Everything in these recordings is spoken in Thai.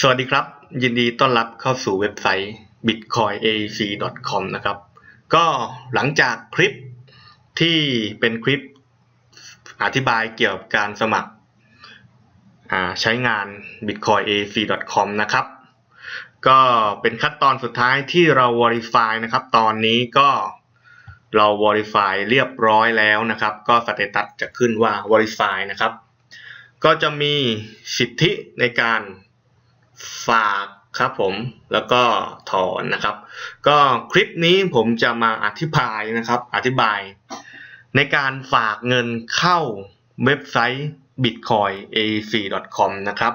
สวัสดีครับ ยินดีต้อนรับเข้าสู่เว็บไซต์ bitcoinac.com นะครับ ก็หลังจากคลิปที่เป็นคลิปอธิบายเกี่ยวกับการสมัครใช้งาน bitcoinac.com นะครับ ก็เป็นขั้นตอนสุดท้ายที่เรา verify นะครับ ตอนนี้ก็เรา verify เรียบร้อยแล้วนะครับ ก็สเตตัสจะขึ้นว่า verify นะครับ ก็จะมีสิทธิในการ ฝากครับผมแล้วก็ถอนนะครับ ก็คลิปนี้ผมจะมาอธิบายนะครับ อธิบาย ในการฝากเงินเข้าเว็บไซต์ bitcoin ac.com นะครับ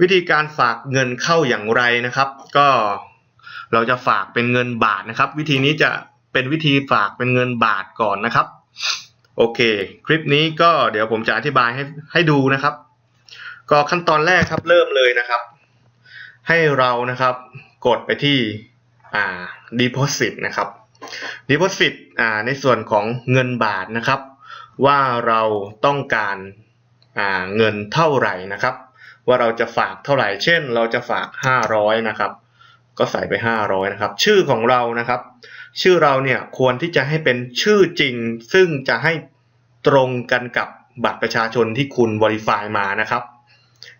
วิธีการฝากเงินเข้าอย่างไรนะครับ ก็เราจะฝากเป็นเงินบาทนะครับ วิธีนี้จะเป็นวิธีฝากเป็นเงินบาทก่อนนะครับ โอเค คลิปนี้ก็เดี๋ยวผมจะอธิบายให้ให้ดูนะครับ ก็ขั้นตอนแรกครับเริ่มเลยนะครับ ให้เรานะครับกดไปที่ deposit นะครับ deposit ในส่วนของเงินบาทนะครับ ว่าเราต้องการาเงินเท่าไหร่นะครับ ว่าเราจะฝากเท่าไหร่ เช่น เราจะฝาก 500 นะครับ ก็ใส่ไป 500 นะครับ ชื่อของเรานะครับ ชื่อเราเนี่ยควรที่จะให้เป็นชื่อจริง ซึ่งจะให้ตรงกันกับบัตรประชาชนที่คุณ verify มานะครับ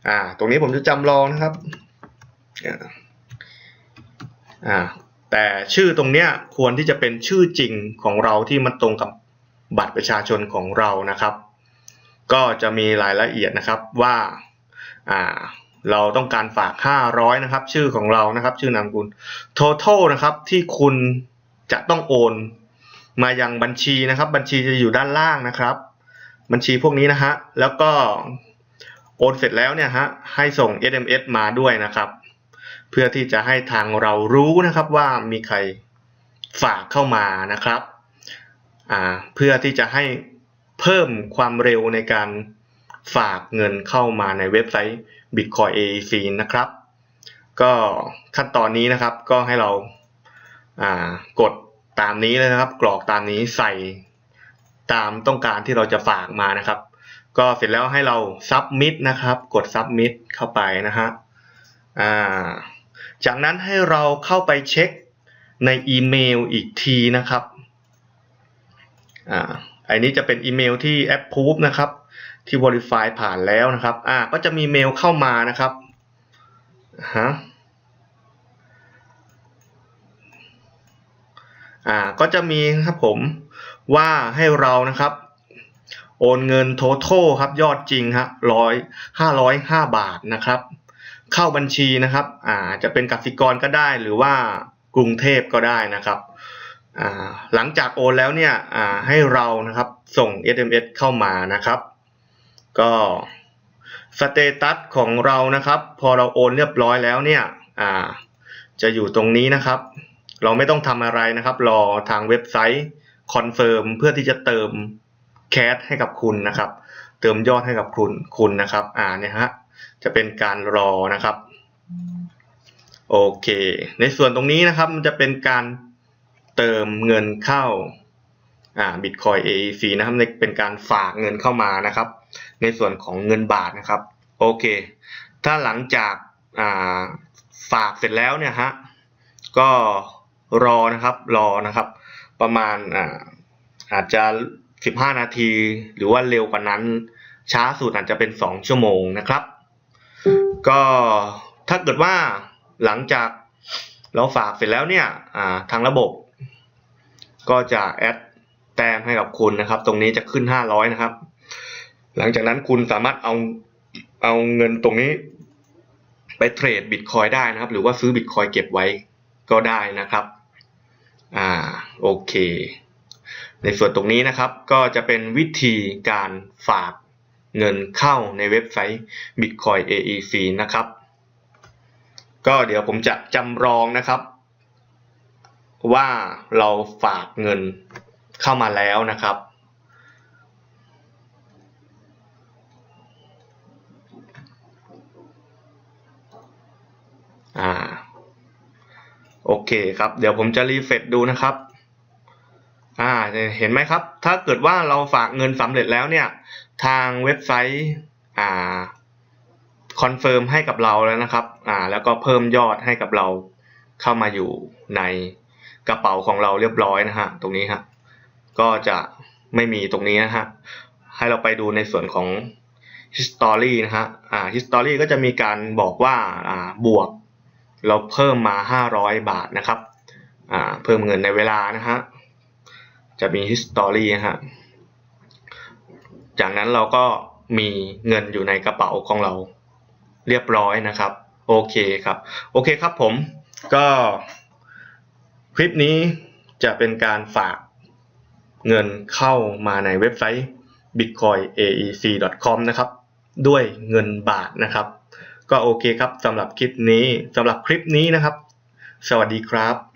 อ่า ตรงนี้ผมจะจำลองนะครับ แต่ชื่อตรงเนี้ยควรที่จะเป็นชื่อจริงของเราที่มันตรงกับบัตรประชาชนของเรานะครับ ก็จะมีรายละเอียดนะครับว่าเราต้องการฝาก 500 นะครับ ชื่อของเรานะครับ ชื่อนามกุล total นะครับที่คุณจะต้องโอน มายังบัญชีนะครับ บัญชีจะอยู่ด้านล่างนะครับ บัญชีพวกนี้นะฮะแล้วก็โอนเสร็จแล้วเนี่ยฮะให้ส่ง SMS มาด้วยนะครับ เพื่อที่จะให้ทางเรารู้นะครับว่ามีใครฝากเข้ามานะครับเพื่อที่จะให้เพิ่มความเร็วในการฝากเงินเข้ามาในเว็บไซต์ Bitcoin AEC นะครับ ก็ขั้นตอนนี้นะครับก็ให้เราากดตามนี้เลยนะครับ กรอกตามนี้ใส่ตามต้องการที่เราจะฝากมานะครับ ก็เสร็จแล้วให้เรา submit นะครับ กด submit เข้าไปนะฮะ อ่าจากนั้นให้เราเข้าไปเช็คในอีเมลอีกทีนะครับอ่าอันนี้จะเป็นอีเมลที่ approve นะครับที่ verify ผ่านแล้วนะครับอ่าก็จะมีเมลเข้ามานะครับฮะอ่าก็จะมีครับผมว่าให้เรานะครับโอนเงิน total ครับยอดจริงฮะร้อยห้าร้อยห้าบาทนะครับ เข้าบัญชีนะครับอ่าจะเป็นกสิกรก็ได้หรือว่ากรุงเทพก็ได้นะครับอ่าหลังจากโอนแล้วเนี่ยอ่าให้เรานะครับส่ง SMS เข้ามานะครับ ก็สเตตัสของเรานะครับ พอเราโอนเรียบร้อยแล้วเนี่ยอ่าจะอยู่ตรงนี้นะครับ เราไม่ต้องทำอะไรนะครับ รอทางเว็บไซต์คอนเฟิร์มเพื่อที่จะเติมแคสให้กับคุณนะครับ เติมยอดให้กับคุณคุณนะครับ อ่าเนี่ยฮะ จะเป็นการรอนะครับโอเค ในส่วนตรงนี้นะครับมันจะเป็นการเติมเงินเข้าอ่า Bitcoin AEC นะครับเป็นการฝากเงินเข้ามานะครับ ในส่วนของเงินบาทนะครับโอเค ถ้าหลังจากอ่าฝากเสร็จแล้วเนี่ยฮะก็รอนะครับรอนะครับ ประมาณอ่าอาจจะ 15 นาที หรือว่าเร็วกว่านั้นช้าสุดอาจจะเป็น 2 ชั่วโมงนะครับ ก็ถ้าเกิดว่าหลังจากเราฝากเสร็จแล้วเนี่ยทางระบบ ก็จะแอดแต้มให้กับคุณนะครับ ตรงนี้จะขึ้น 500 นะครับ หลังจากนั้นคุณสามารถเอาเอาเงินตรงนี้ไปเทรดบิตคอยได้นะครับ หรือว่าซื้อบิตคอยเก็บไว้ก็ได้นะครับ อ่าโอเค ในส่วนตรงนี้นะครับก็จะเป็นวิธีการฝาก เงินเข้าในเว็บไซต์ Bitcoin AEC นะครับ ก็เดี๋ยวผมจะจำลองนะครับ ว่าเราฝากเงินเข้ามาแล้วนะครับ อ่า โอเคครับ เดี๋ยวผมจะรีเฟรชดูนะครับ เห็นไหมครับ ถ้าเกิดว่าเราฝากเงินสำเร็จแล้วเนี่ย ทางเว็บไซต์อ่าคอนเฟิร์มให้กับเราแล้วนะครับอ่าแล้วก็เพิ่มยอดให้กับเราเข้ามาอยู่ในกระเป๋าของเราเรียบร้อยนะฮะตรงนี้ฮะก็จะไม่มีตรงนี้นะฮะให้เราไปดูในส่วนของ history นะฮะอ่า history ก็จะมีการบอกว่าอ่าบวก เราเพิ่มมา 500 บาทนะครับอ่าเพิ่มเงินในเวลานะฮะ จะมี history นะฮะจากนั้นเราก็มีเงินอยู่ในกระเป๋าของเราเรียบร้อยนะครับ โอเคครับ โอเคครับผมก็คลิปนี้จะเป็นการฝากเงินเข้ามาในเว็บไซต์ bitcoinaec.com นะครับ ด้วยเงินบาทนะครับ ก็โอเคครับสำหรับคลิปนี้สำหรับคลิปนี้นะครับ สวัสดีครับ